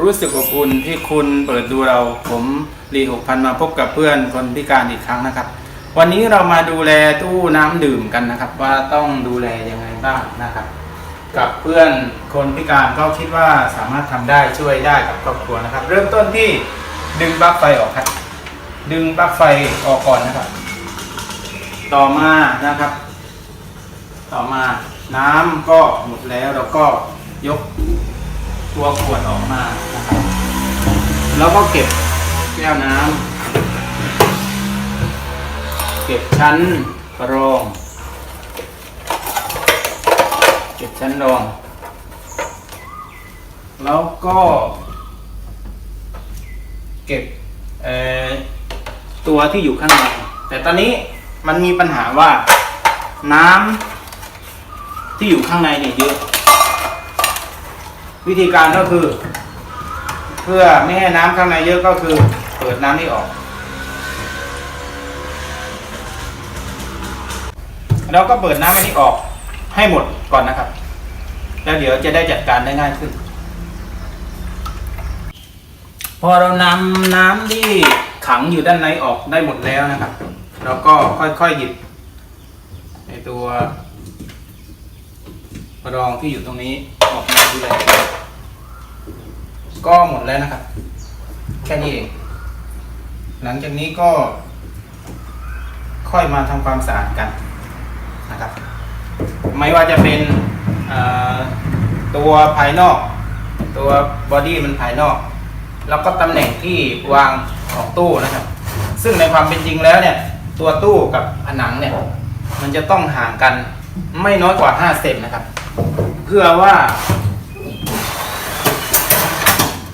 รู้สึกอบอุ่นที่คุณเปิดดูเราผมรีหกพันมาพบกับเพื่อนคนพิการอีกครั้งนะครับ วันนี้เรามาดูแลตู้น้ำดื่มกันนะครับ ว่าต้องดูแลยังไงบ้างนะครับ กับเพื่อนคนพิการก็คิดว่าสามารถทำได้ช่วยได้กับครอบครัวนะครับ เริ่มต้นที่ดึงปลั๊กไฟออกครับ ดึงปลั๊กไฟออกก่อนนะครับ ต่อมานะครับ ต่อมาน้ำก็หมดแล้วเราก็ยก ตัวขวดออกมานะครับแล้วก็เก็บแก้วน้ำเก็บชั้นรอง เก็บชั้นรอง แล้วก็ เก็บตัวที่อยู่ข้างใน แต่ตอนนี้มันมีปัญหาว่าน้ำที่อยู่ข้างในเนี่ยเยอะ วิธีการก็คือ เพื่อไม่ให้น้ำข้างในเยอะก็คือ เปิดน้ำนี่ออก เราก็เปิดน้ำอันนี้ออกให้หมดก่อนนะครับ แล้วเดี๋ยวจะได้จัดการได้ง่ายขึ้น พอเรานำน้ำที่ขังอยู่ด้านในออกได้หมดแล้วนะครับ เราก็ค่อยๆหยิบในตัวรองที่อยู่ตรงนี้ออก ดูแลก็หมดแล้วนะครับ แค่นี้เอง หลังจากนี้ก็ ค่อยมาทำความสะอาดกันนะครับ ไม่ว่าจะเป็นตัวภายนอก ตัวบอดี้มันภายนอก แล้วก็ตำแหน่งที่วางของตู้นะครับ ซึ่งในความเป็นจริงแล้วเนี่ย ตัวตู้กับผนังเนี่ย มันจะต้องห่างกันไม่น้อยกว่า 5 เซนนะครับ เพื่อว่า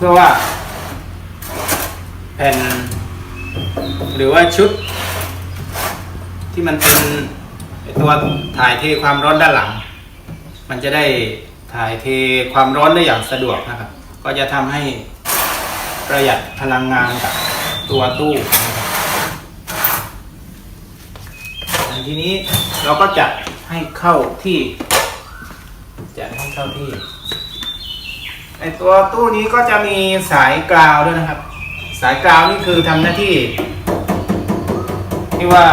เพื่อว่า แผ่น หรือว่าชุด ที่มันเป็นตัวถ่ายเทความร้อนด้านหลัง มันจะได้ถ่ายเทความร้อนได้อย่างสะดวกนะครับ ก็จะทำให้ประหยัดพลังงานกับตัวตู้ทีนี้เราก็จัดให้เข้าที่จัดให้เข้าที่ ในตัวตู้นี้ก็จะมีสายกราวด้วยนะครับ สายกราวนี่คือทำหน้าที่ ที่ว่า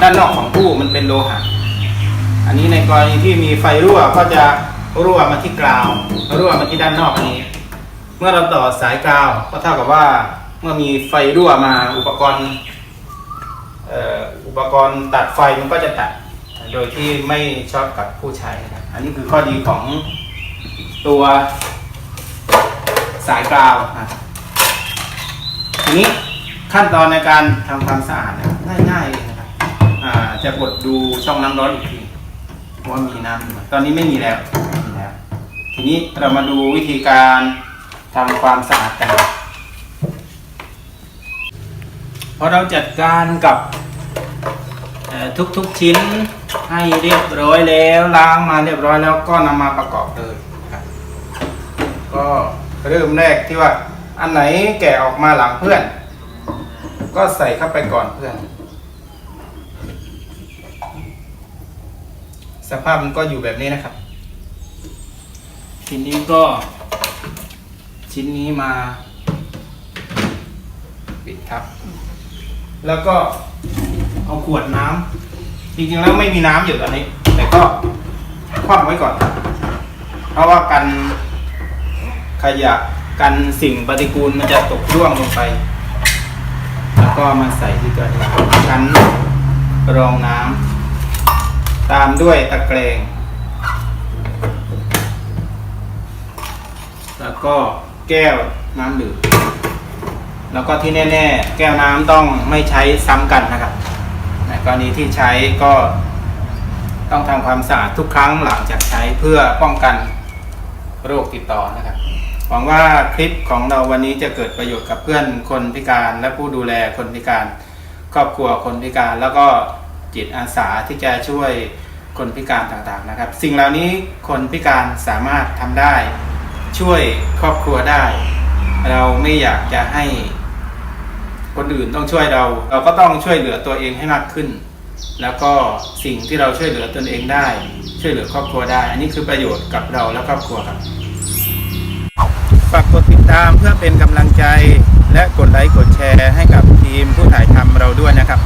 ด้านนอกของตู้มันเป็นโลหะอันนี้ในกรณีที่มีไฟรั่วก็จะรั่วมาที่กราวรั่วมาที่ด้านนอกอันนี้ เมื่อเราต่อสายกราวก็เท่ากับว่าเมื่อมีไฟรั่วมาอุปกรณ์อุปกรณ์ตัดไฟมันก็จะตัด โดยที่ไม่ช็อตกับผู้ใช้นะครับ อันนี้คือข้อดีของตัว สายกราวนะครับทีนี้ขั้นตอนในการทำความสะอาดนะครับง่ายๆเลยนะครับอ่าจะกดดูช่องน้ำร้อนอีกทีว่ามีน้ำอยู่ไหมตอนนี้ไม่มีแล้วไม่มีแล้ว ทีนี้เรามาดูวิธีการทำความสะอาดกันพอเราจัดการกับเอ่อทุกๆชิ้นให้เรียบร้อยแล้วล้างมาเรียบร้อยแล้วก็นำมาประกอบเลยนะครับก็ เริ่มแรกที่ว่า อันไหนแกะออกมาหลังเพื่อน ก็ใส่เข้าไปก่อนเพื่อน สภาพมันก็อยู่แบบนี้นะครับ ทีนี้ก็ ชิ้นนี้มา ปิดทับ แล้วก็เอาขวดน้ำจริงๆแล้วไม่มีน้ำอยู่ตอนนี้ แต่ก็คว่ำไว้ก่อน เพราะว่ากัน ขยะกันสิ่งปฏิกูลมันจะตกร่วงลงไป แล้วก็มาใส่ที่ตัวนี้ชั้นรองน้ำตามด้วยตะแกรงแล้วก็แก้วน้ำดื่มแล้วก็ที่แน่ ๆ แก้วน้ำต้องไม่ใช้ซ้ำกันนะครับในกรณีที่ใช้ก็ต้องทำความสะอาดทุกครั้งหลังจากใช้เพื่อป้องกันโรคติดต่อนะครับ หวังว่าคลิปของเราวันนี้จะเกิดประโยชน์กับเพื่อนคนพิการและผู้ดูแลคนพิการ ครอบครัวคนพิการแล้วก็จิตอาสาที่จะช่วยคนพิการต่างๆนะครับ สิ่งเหล่านี้คนพิการสามารถทำได้ ช่วยครอบครัวได้ เราไม่อยากจะให้คนอื่นต้องช่วยเรา เราก็ต้องช่วยเหลือตัวเองให้มากขึ้น แล้วก็สิ่งที่เราช่วยเหลือตนเองได้ ช่วยเหลือครอบครัวได้ อันนี้คือประโยชน์กับเราและครอบครัวครับ ฝากกดติดตามเพื่อเป็นกำลังใจ และกดไลค์กดแชร์ให้กับทีมผู้ถ่ายทำเราด้วยนะครับ